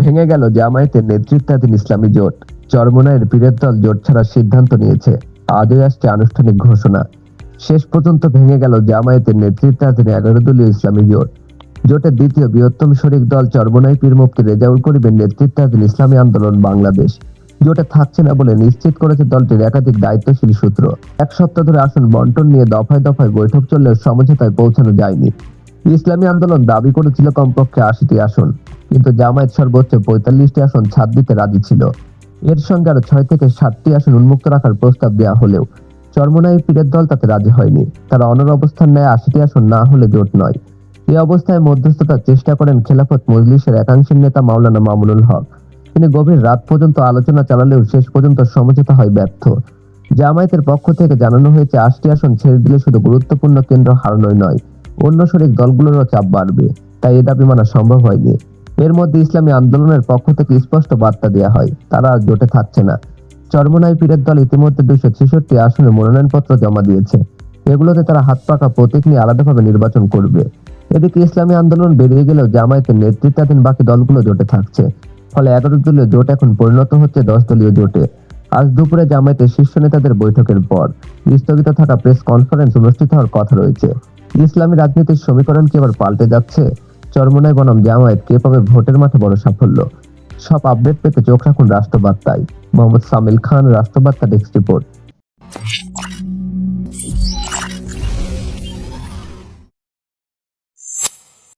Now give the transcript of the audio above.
ভেঙে গেল জামায়াতের নেতৃত্বাধীন ইসলামী জোট। চরমনায়ের পীরের দল জোট ছাড়ার সিদ্ধান্ত নিয়েছে। আজই আসছে আনুষ্ঠানিক ঘোষণা। শেষ পর্যন্ত ভেঙে গেল জামায়াতের নেতৃত্বাধীন এগারো দলীয় ইসলামী জোট। জোটের দ্বিতীয় বৃহত্তম শরিক দল চরমনাই পীর মুক্তি রেজাউল করিমের নেতৃত্বাধীন ইসলামী আন্দোলন বাংলাদেশ। জোটে থাকছে না বলে নিশ্চিত করেছে দলটির একাধিক দায়িত্বশীল সূত্র। এক সপ্তাহ ধরে আসন বন্টন নিয়ে দফায় দফায় বৈঠক চললেও সমঝোতায় পৌঁছানো যায়নি। ইসলামী আন্দোলন দাবি করেছিল কমপক্ষে আশিটি আসন, কিন্তু জামায়াত সর্বোচ্চ পঁয়তাল্লিশটি আসন ছাদ দিতে রাজি ছিল। এর সঙ্গে আরও ছয় থেকে সাতটি আসন উন্মুক্ত রাখার প্রস্তাব দেওয়া হলেও চরমনাই পীরের দল তাতে রাজি হয়নি। তারা অনর অবস্থান নেয় আশিটি আসন না হলে জোট নয়। এই অবস্থায় মধ্যস্থতার চেষ্টা করেন খেলাফত মজলিসের একাংশের নেতা মাওলানা মামুনুল হক। তিনি গভীর রাত পর্যন্ত আলোচনা চালালেও শেষ পর্যন্ত সমঝোতা হয় ব্যর্থ। জামায়াতের পক্ষ থেকে জানানো হয়েছে, আশটি আসন ছেড়ে দিলে শুধু গুরুত্বপূর্ণ কেন্দ্র হারানোই নয় অন্য শরিক দলগুলোরও চাপ বাড়বে, তাই এ দাবি মানা সম্ভব হয়নি। এর মধ্যে ইসলামী আন্দোলনের পক্ষ থেকে স্পষ্ট বার্তা দেওয়া হয়, তারা আর জোটে থাকছে না। চরমনাই পীরের দল ইতিমধ্যে দুইশো ছেষট্টি আসনে মনোনয়নপত্র জমা দিয়েছে। এগুলোতে তারা হাত পাকা প্রতীক নিয়ে আলাদাভাবে নির্বাচন করবে। এদিকে ইসলামী আন্দোলন বেরিয়ে গেলেও জামায়াতের নেতৃত্বাধীন বাকি দলগুলো জোটে থাকছে। ফলে এগারো দলীয় জোট এখন পরিণত হচ্ছে দশ দলীয় জোটে। আজ দুপুরে জামায়াতের শীর্ষ নেতাদের বৈঠকের পর স্থগিত থাকা প্রেস কনফারেন্স অনুষ্ঠিত হওয়ার কথা রয়েছে। ইসলামী রাজনীতির সমীকরণ কি এবার পাল্টে যাচ্ছে? চরমনায় বনাম জামায়াত কে পাবে ভোটের মাঠে বড় সাফল্য? সব আপডেট পেতে চোখ রাখুন রাষ্ট্রবার্তায়। মোহাম্মদ সামিল খান, রাষ্ট্রবার্তা ডেস্ক রিপোর্ট।